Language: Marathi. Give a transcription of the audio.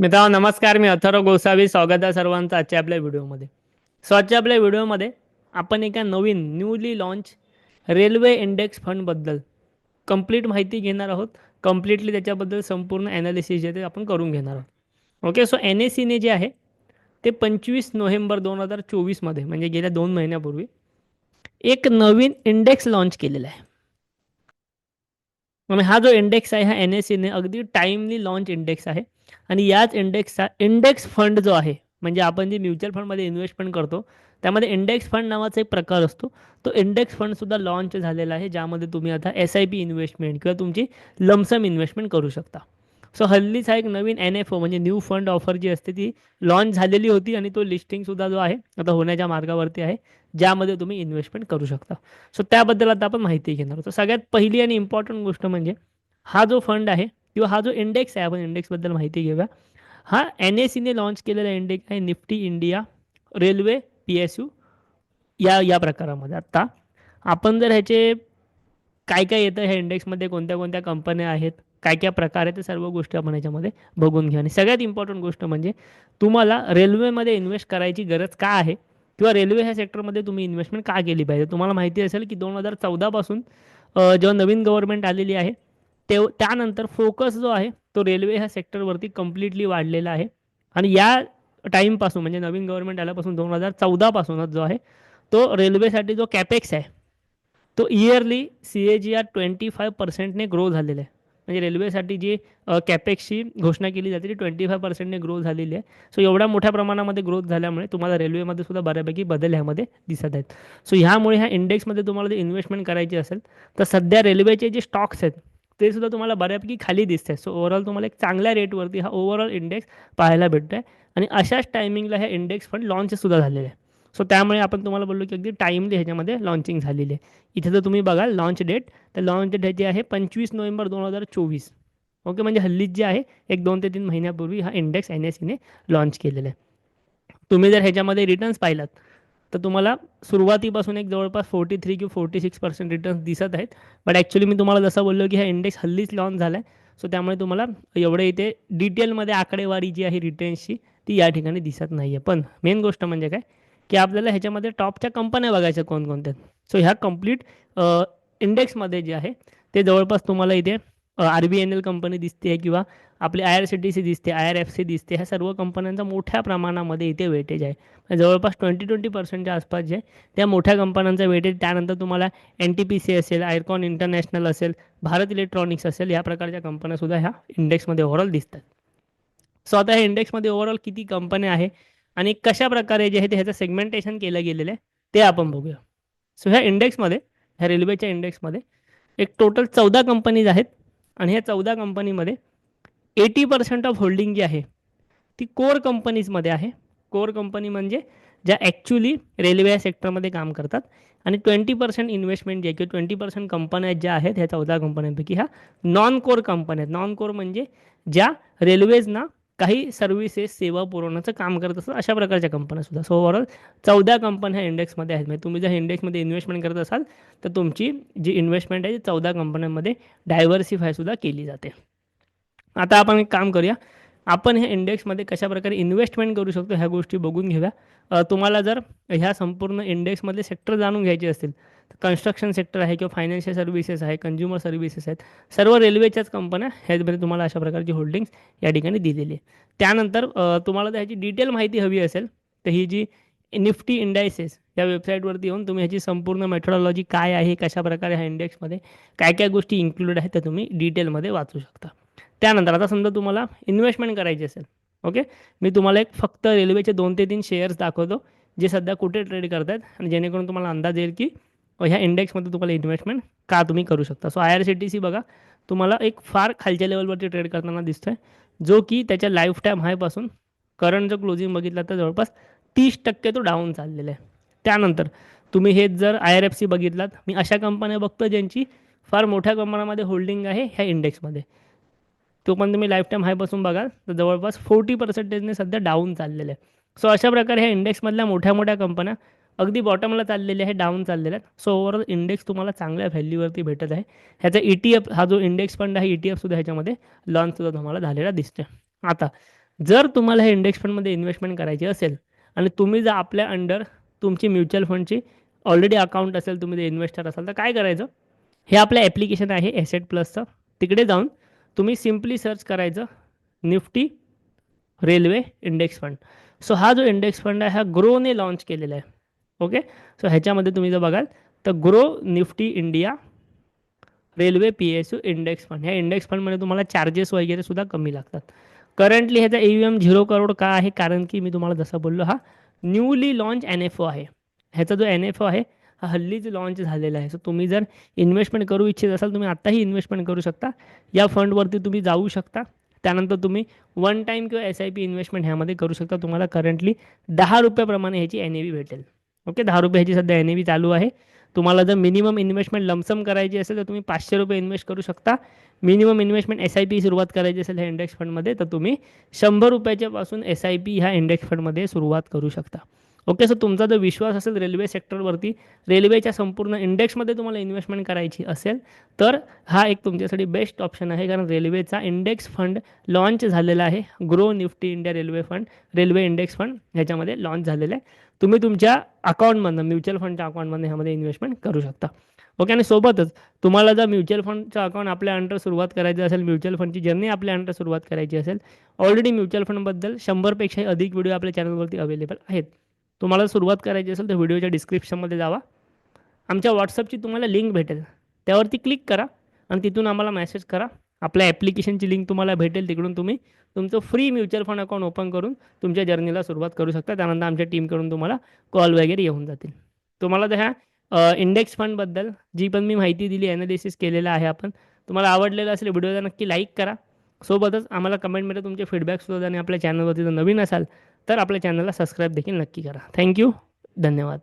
मित्रांनो नमस्कार मी अथर्व गोसावी. स्वागत आहे सर्वांचं आजच्या आपल्या व्हिडिओमध्ये. सो आजच्या आपल्या व्हिडिओमध्ये आपण एका नवीन न्यूली लॉन्च रेल्वे इंडेक्स फंडबद्दल कंप्लीट माहिती घेणार आहोत. कम्प्लिटली त्याच्याबद्दल संपूर्ण ॲनालिसिस जे ते आपण करून घेणार आहोत. ओके सो एन एस सीने जे आहे ते पंचवीस नोव्हेंबर दोन हजार चोवीसमध्ये म्हणजे गेल्या दोन महिन्यापूर्वी एक नवीन इंडेक्स लॉन्च केलेला आहे. हा जो इंडेक्स आहे हा एन एस सीने अगदी टाईमली लॉन्च इंडेक्स आहे. आणि याच इंडेक्सचा इंडेक्स फंड जो आहे म्हणजे आपण जे म्युच्युअल फंडमध्ये इन्व्हेस्टमेंट करतो त्यामध्ये इंडेक्स फंड नावाचा एक प्रकार असतो. तो इंडेक्स फंडसुद्धा लॉन्च झालेला आहे ज्यामध्ये तुम्ही आता एस आय पी इन्व्हेस्टमेंट किंवा तुमची लमसम इन्व्हेस्टमेंट करू शकता. सो हल्लीच हा एक नवीन एन एफ ओ म्हणजे न्यू फंड ऑफर जी असते ती लॉन्च झालेली होती आणि तो लिस्टिंगसुद्धा जो आहे आता होण्याच्या मार्गावरती आहे ज्यामध्ये तुम्ही इन्व्हेस्टमेंट करू शकता. सो त्याबद्दल आता आपण माहिती घेणार आहोत. सगळ्यात पहिली आणि इम्पॉर्टंट गोष्ट म्हणजे हा जो फंड आहे किंवा हा जो इंडेक्स आहे आपण इंडेक्सबद्दल माहिती घेऊया. हा एन एस सीने लॉन्च केलेला इंडेक्स आहे Nifty India railway P S U या या प्रकारामध्ये. आत्ता आपण जर ह्याचे काय काय येतं ह्या इंडेक्समध्ये कोणत्या कोणत्या कंपन्या आहेत काय काय प्रकार आहेत ते सर्व गोष्टी आपण ह्याच्यामध्ये बघून घ्या आणि सगळ्यात इम्पॉर्टंट गोष्ट म्हणजे तुम्हाला रेल्वेमध्ये इन्व्हेस्ट करायची गरज का आहे? किंवा रेल्वे ह्या सेक्टरमध्ये तुम्ही इन्व्हेस्टमेंट का केली पाहिजे? तुम्हाला माहिती असेल की दोन हजार चौदापासून जेव्हा नवीन गव्हर्नमेंट आलेली आहे ते त्यानंतर फोकस जो आहे तो रेल्वे ह्या सेक्टरवरती कम्प्लिटली वाढलेला आहे. आणि या टाईमपासून म्हणजे नवीन गव्हर्नमेंट आल्यापासून दोन हजार चौदापासूनच जो आहे तो रेल्वेसाठी जो कॅपेक्स आहे तो yearly C A G R twenty five पर्सेंटने grow झालेला आहे. म्हणजे रेल्वेसाठी जी कॅपेक्सची घोषणा केली जाते ती ट्वेंटी फाय पर्सेंटने ग्रो झालेली आहे. सो एवढ्या मोठ्या प्रमाणामध्ये ग्रोथ झाल्यामुळे तुम्हाला रेल्वेमध्ये सुद्धा बऱ्यापैकी बदल ह्यामध्ये दिसत आहेत. सो ह्यामुळे ह्या इंडेक्समध्ये तुम्हाला जर इन्व्हेस्टमेंट करायची असेल तर सध्या रेल्वेचे जे स्टॉक्स आहेत ते सुद्धा तुम्हाला बऱ्यापैकी खाली दिसत आहे सो ओव्हरऑल तुम्हाला एक चांगल्या रेटवरती हा ओव्हरऑल इंडेक्स पाहायला भेटतो आहे आणि अशाच टायमिंगला हे इंडेक्स फंड लॉन्चसुद्धा झालेले आहे. सो त्यामुळे आपण तुम्हाला बोललो की अगदी टाईमली ह्याच्यामध्ये लॉन्चिंग झालेली आहे. इथे जर तुम्ही बघाल लॉन्च डेट तर लॉन्च डेट ह्याची आहे पंचवीस नोव्हेंबर दोन हजार चोवीस. ओके म्हणजे हल्लीच जे आहे एक दोन ते तीन महिन्यापूर्वी हा इंडेक्स एन एस सीने लॉन्च केलेला आहे. तुम्ही जर ह्याच्यामध्ये रिटर्न्स पाहिलात तर तुम्हाला सुरुवातीपासून एक जवळपास फोर्टी थ्री किंवा फोर्टी सिक्स पर्सेंट रिटर्न्स दिसत आहेत. बट ॲक्च्युली मी तुम्हाला जसं बोललो की हा इंडेक्स हल्लीच लॉन्च झाला आहे सो त्यामुळे तुम्हाला एवढे इथे डिटेलमध्ये आकडेवारी जी आहे रिटर्न्सची ती या ठिकाणी दिसत नाही आहे पण मेन गोष्ट म्हणजे काय? की आपल्याला ह्याच्यामध्ये टॉपच्या कंपन्या बघायच्या कोणकोणत्या सो ह्या कंप्लीट इंडेक्समध्ये जे आहे ते जवळपास तुम्हाला इथे R B N L company दिसते आहे किंवा आपली I R C T C दिसते आय आर एफ सी दिसते ह्या सर्व कंपन्यांचा मोठ्या प्रमाणामध्ये इथे वेटेज आहे. म्हणजे जवळपास ट्वेंटी ट्वेंटी पर्सेंटच्या आसपास जे त्या मोठ्या कंपन्यांचा वेटेज त्यानंतर तुम्हाला एन टी पी सी असेल आयरकॉन इंटरनॅशनल असेल भारत इलेक्ट्रॉनिक्स असेल या प्रकारच्या कंपन्यासुद्धा ह्या इंडेक्समध्ये ओव्हरऑल दिसतात. सो आता ह्या इंडेक्समध्ये ओव्हरऑल किती कंपन्या आहे आणि कशा प्रकारे जे आहे ते ह्याचं सेगमेंटेशन केलं गेलेलं आहे ते आपण बघूया. सो ह्या इंडेक्समध्ये ह्या रेल्वेच्या इंडेक्समध्ये एक टोटल चौदा कंपनीज आहेत आणि ह्या चौदा कंपनीमध्ये एटी पर्सेंट ऑफ होल्डिंग जी आहे ती कोर कंपनीजमध्ये आहे. कोर कंपनी म्हणजे ज्या ॲक्च्युली रेल्वे या सेक्टरमध्ये काम करतात. आणि ट्वेंटी पर्सेंट इन्व्हेस्टमेंट जे आहे किंवा ट्वेंटी पर्सेंट कंपन्या ज्या आहेत ह्या चौदा कंपन्यांपैकी ह्या नॉन कोर कंपन्या आहेत. नॉन कोर म्हणजे ज्या रेल्वेजना काही सर्व्हिसेस सेवा पुरवण्याचं काम करत असतात अशा प्रकारच्या कंपन्या सुद्धा. सो ओव्हरऑल चौदा कंपन्या ह्या इंडेक्समध्ये आहेत. म्हणजे तुम्ही जर इंडेक्समध्ये इन्व्हेस्टमेंट करत असाल तर तुमची जी इन्व्हेस्टमेंट आहे ती चौदा कंपन्यांमध्ये डायव्हर्सिफायसुद्धा केली जाते. आता आपण एक काम करूया. आपण ह्या इंडेक्समध्ये कशाप्रकारे इन्व्हेस्टमेंट करू शकतो ह्या गोष्टी बघून घेऊया. तुम्हाला जर ह्या संपूर्ण इंडेक्समधले सेक्टर जाणून घ्यायचे असतील कन्स्ट्रक्शन सेक्टर आहे किंवा फायनान्शियल सर्व्हिसेस आहे कंझ्युमर सर्व्हिसेस आहेत सर्व रेल्वेच्याच कंपन्या ह्यामध्ये तुम्हाला अशा प्रकारची होल्डिंग्स या ठिकाणी दिलेली आहे त्यानंतर तुम्हाला ह्याची डिटेल माहिती हवी असेल तर ही जी निफ्टी इंडायसेस या वेबसाईटवरती येऊन तुम्ही ह्याची संपूर्ण मेथडॉलॉजी काय आहे कशा प्रकारे ह्या इंडेक्समध्ये काय काय गोष्टी इन्क्लूड आहेत त्या तुम्ही डिटेलमध्ये वाचू शकता. त्यानंतर आता समजा तुम्हाला इन्व्हेस्टमेंट करायची असेल ओके मी तुम्हाला एक फक्त रेल्वेचे दोन ते तीन शेअर्स दाखवतो जे सध्या कुठे ट्रेड करतात आहेत आणि जेणेकरून तुम्हाला अंदाज येईल की ह्या इंडेक्समध्ये तुम्हाला इन्व्हेस्टमेंट का तुम्ही करू शकता. So I R C T C बघा तुम्हाला एक फार खालच्या लेवलवरती ट्रेड करताना दिसतोय जो की त्याच्या लाईफ टाईम हायपासून करंट जो क्लोजिंग बघितला तर जवळपास तीस टक्के तो डाऊन चाललेला आहे. त्यानंतर तुम्ही हेच जर आय आर एफ सी बघितलात मी अशा कंपन्या बघतो ज्यांची फार मोठ्या प्रमाणामध्ये होल्डिंग आहे ह्या इंडेक्समध्ये तो पण तुम्ही लाईफ टाईम हायपासून बघाल तर जवळपास फोर्टी पर्सेंटेजने सध्या डाऊन चाललेलं आहे. सो अशा प्रकारे ह्या इंडेक्समधल्या मोठ्या मोठ्या कंपन्या अगदी बॉटमला चाललेले आहे डाऊन चाललेले आहेत. सो ओव्हरऑल इंडेक्स तुम्हाला चांगल्या व्हॅल्यूवरती भेटत आहे. ह्याचा ई टी एफ हा जो इंडेक्स फंड आहे ई टी एफसुद्धा ह्याच्यामध्ये लॉन्चसुद्धा तुम्हाला झालेला दिसतो आता जर तुम्हाला हे इंडेक्स फंडमध्ये इन्व्हेस्टमेंट करायची असेल आणि तुम्ही जर आपल्या अंडर तुमची म्युच्युअल फंडची ऑलरेडी अकाउंट असेल तुम्ही ते इन्व्हेस्टर असाल तर काय करायचं? हे आपलं ॲप्लिकेशन आहे एसेट प्लसचं तिकडे जाऊन तुम्ही सिम्पली सर्च करायचं Nifty railway index fund so हा जो इंडेक्स फंड आहे हा ग्रोने लॉन्च केलेला आहे. ओके? सो ह्याच्यामध्ये तुम्ही जर बघाल तर Groww Nifty India railway P S U index fund. ह्या इंडेक्स फंडमध्ये तुम्हाला चार्जेस वगैरे सुद्धा कमी लागतात. करंटली ह्याचा E V M zero crore का आहे? कारण की मी तुम्हाला जसं बोललो हा newly launch N F O आहे. ह्याचा जो एन एफ ओ आहे हा हल्लीच लॉन्च झालेला आहे. सो तुम्ही जर इन्व्हेस्टमेंट करू इच्छित असाल तुम्ही आत्ताही इन्व्हेस्टमेंट करू शकता. या फंडवरती तुम्ही जाऊ शकता. त्यानंतर तुम्ही वन टाईम किंवा एस आय पी इन्व्हेस्टमेंट ह्यामध्ये करू शकता. तुम्हाला करंटली दहा रुपयाप्रमाणे ह्याची एन ए व्ही भेटेल. ओके दहा रुपये ह्याची सध्या एन ए व्ही चालू आहे. तुम्हाला जर मिनिमम इन्व्हेस्टमेंट लमसम करायची असेल तर तुम्ही पाचशे रुपये इन्व्हेस्ट करू शकता. Minimum investment S I P सुरुवात करायची असेल ह्या इंडेक्स फंडमध्ये तर तुम्ही शंभर रुपयाच्यापासून एस आय पी ह्या इंडेक्स फंडमध्ये सुरुवात करू शकता. ओके सो तुमचा जर विश्वास असेल रेल्वे सेक्टरवरती रेल्वेच्या संपूर्ण इंडेक्समध्ये तुम्हाला इन्व्हेस्टमेंट करायची असेल तर हा एक तुमच्यासाठी बेस्ट ऑप्शन आहे कारण रेल्वेचा इंडेक्स फंड लॉन्च झालेला आहे. Groww Nifty India railway fund railway index fund ह्याच्यामध्ये लॉन्च झालेलं आहे. तुम्ही तुमच्या अकाउंटमधनं म्युच्युअल फंडच्या अकाउंटमधनं ह्यामध्ये इन्व्हेस्टमेंट करू शकता. ओके आणि सोबतच तुम्हाला जर म्युच्युअल फंडचं अकाउंट आपल्या अंडर सुरुवात करायची असेल म्युच्युअल फंडची जर्नी आपल्या अंडर सुरुवात करायची असेल ऑलरेडी म्युच्युअल फंडबद्दल शंभरपेक्षाही अधिक व्हिडिओ आपल्या चॅनलवरती अवेलेबल आहेत. तुम्हाला सुरुवात करायची असेल तर व्हिडिओच्या डिस्क्रिप्शनमध्ये जावा. आमच्या व्हॉट्सअपची तुम्हाला लिंक भेटेल. त्यावरती क्लिक करा आणि तिथून आम्हाला मेसेज करा. आपल्या ॲप्लिकेशनची लिंक तुम्हाला भेटेल. तिकडून तुम्ही तुमचं free mutual fund account open करून तुमच्या जर्नीला सुरुवात करू शकता. त्यानंतर आमच्या टीमकडून तुम्हाला कॉल वगैरे येऊन जातील. तुम्हाला तर ह्या इंडेक्स फंडबद्दल जी पण मी माहिती दिली ॲनालिसिस केलेलं आहे आपण तुम्हाला आवडलेलं असेल व्हिडिओला नक्की लाईक करा. सोबतच आम्हाला कमेंटमध्ये तुमचे फीडबॅकसुद्धा सुद्धा आणि आपल्या चॅनलवरती जर नवीन असाल तर आपल्या चॅनलला सबस्क्राईब देखील नक्की करा. थँक्यू धन्यवाद.